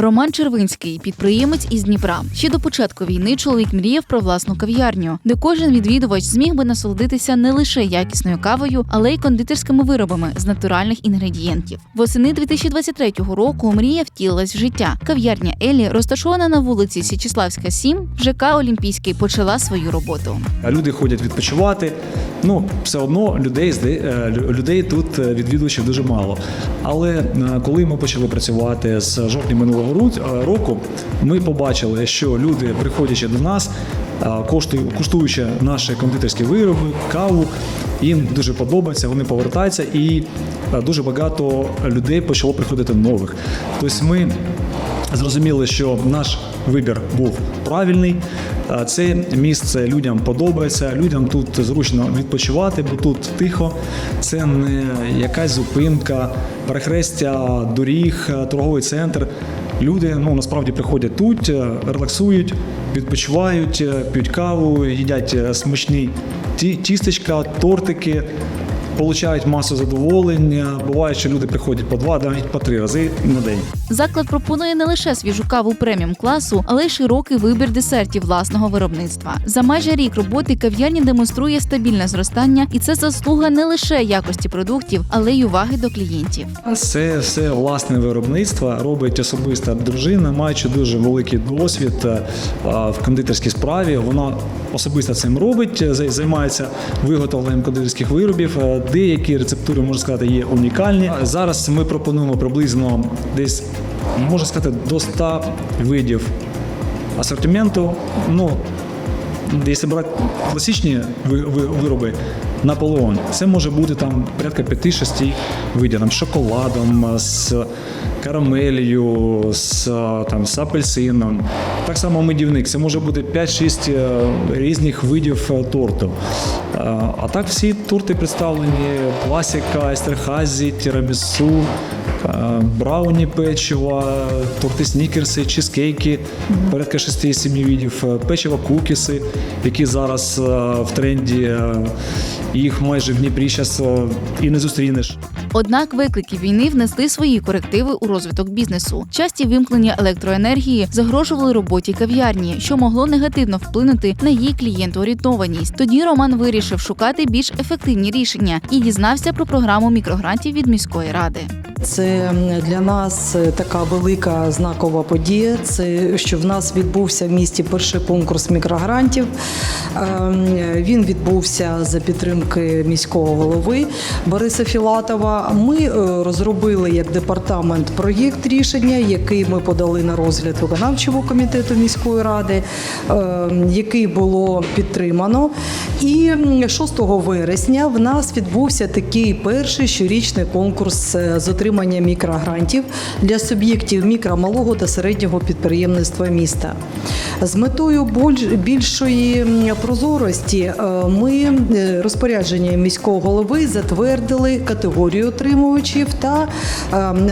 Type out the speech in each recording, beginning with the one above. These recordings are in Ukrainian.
Роман Червинський, підприємець із Дніпра. Ще до початку війни чоловік мріяв про власну кав'ярню, де кожен відвідувач зміг би насолодитися не лише якісною кавою, але й кондитерськими виробами з натуральних інгредієнтів. Восени 2023 року мрія втілилась в життя. Кав'ярня Елі, розташована на вулиці Січеславська, 7, в ЖК Олімпійський, почала свою роботу. Люди ходять відпочивати. Ну, все одно людей е, людей тут е, відвідувачів дуже мало. Але е, коли ми почали працювати з жовтня минулого ру- е, року, ми побачили, що люди, приходячи до нас, е, коштую- куштуючи наші кондитерські вироби, каву, їм дуже подобається, вони повертаються, і е, дуже багато людей почало приходити нових. Тобто ми зрозуміли, що наш вибір був правильний. Це місце людям подобається, людям тут зручно відпочивати, бо тут тихо. Це не якась зупинка, перехрестя доріг, торговий центр. Люди ну насправді приходять тут, е, релаксують, відпочивають, е, п'ють каву, їдять е, смачні ті- тістечка, тортики. Получають масу задоволення. Буває, що люди приходять по два, навіть по три рази на день. Заклад пропонує не лише свіжу каву преміум класу, але й широкий вибір десертів власного виробництва. За майже рік роботи кав'ярня демонструє стабільне зростання, і це заслуга не лише якості продуктів, але й уваги до клієнтів. Це все власне виробництво робить особиста дружина, маючи дуже великий досвід е, в кондитерській справі. Вона особисто цим робить, е, займається виготовленням кондитерських виробів. Деякі рецептури можна сказати є унікальні. Зараз ми пропонуємо приблизно десь можна сказати до 100 видів асортименту. Ну Якщо брати класичні ви- ви- вироби, Наполеон, це може бути там порядка 5-6 видів, там, з шоколадом, з карамелью, з, там, з апельсином. Так само медівник, це може бути 5-6 е, різних видів е, торту. А так всі турти представлені: класіка, естерхазі, тірамісу, брауні печива, торти снікерси, чизкейки, порядка 6-7 видів, печива кукіси, які зараз в тренді. Їх майже в Дніпрі зараз і не зустрінеш. Однак виклики війни внесли свої корективи у розвиток бізнесу. Часті вимкнення електроенергії загрожували роботі кав'ярні, що могло негативно вплинути на її клієнтоорієнтованість. Тоді Роман вирішив шукати більш ефективні рішення і дізнався про програму мікрогрантів від міської ради. Це для нас така велика знакова подія. Це що в нас відбувся в місті перший конкурс мікрогрантів. Ем, Він відбувся за підтримки міського голови Бориса Філатова. Ми е, розробили як департамент проєкт рішення, який ми подали на розгляд виконавчого комітету міської ради, ем, який було підтримано. І м, 6 вересня в нас відбувся такий перший щорічний конкурс е, з отримання мікрогрантів для суб'єктів мікро, малого та середнього підприємництва міста. З метою більшої прозорості е, ми е, розпорядженням міського голови затвердили категорію отримувачів та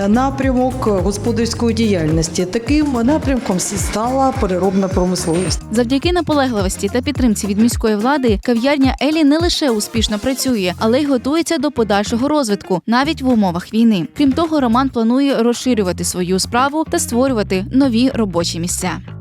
напрямок господарської діяльності. Таким напрямком стала переробна промисловість. Завдяки наполегливості та підтримці від міської влади кав'ярня Елі не лише успішно працює, але й готується до подальшого розвитку, навіть в умовах війни. Крім того, Роман планує розширювати свою справу та створювати нові робочі місця.